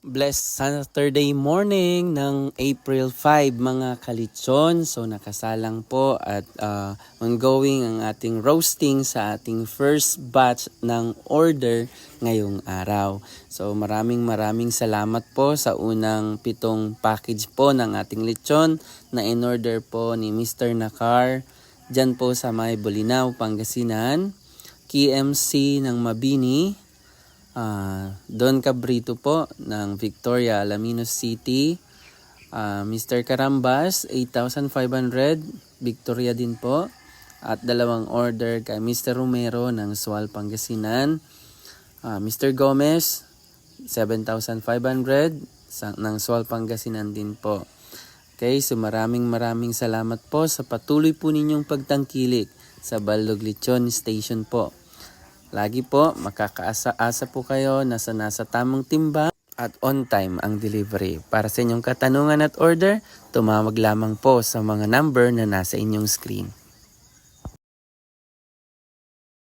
Blessed Saturday morning ng April 5 mga kalitsyon. So nakasalang po at uh, ongoing ang ating roasting sa ating first batch ng order ngayong araw. So maraming maraming salamat po sa unang pitong package po ng ating lechon na in-order po ni Mr. Nakar dyan po sa May Bulinaw, Pangasinan. KMC ng Mabini, Ah, Don Cabrito po ng Victoria, Alaminos City. Ah, Mr. Carambas, 8,500. Victoria din po. At dalawang order kay Mr. Romero ng Sual, Pangasinan. Ah, Mr. Gomez, 7,500 sa, ng Sual, Pangasinan din po. Okay, so maraming maraming salamat po sa patuloy po ninyong pagtangkilik sa Balog Lechon Station po. Lagi po, makakaasa-asa po kayo na sa nasa tamang timba at on time ang delivery. Para sa inyong katanungan at order, tumawag lamang po sa mga number na nasa inyong screen.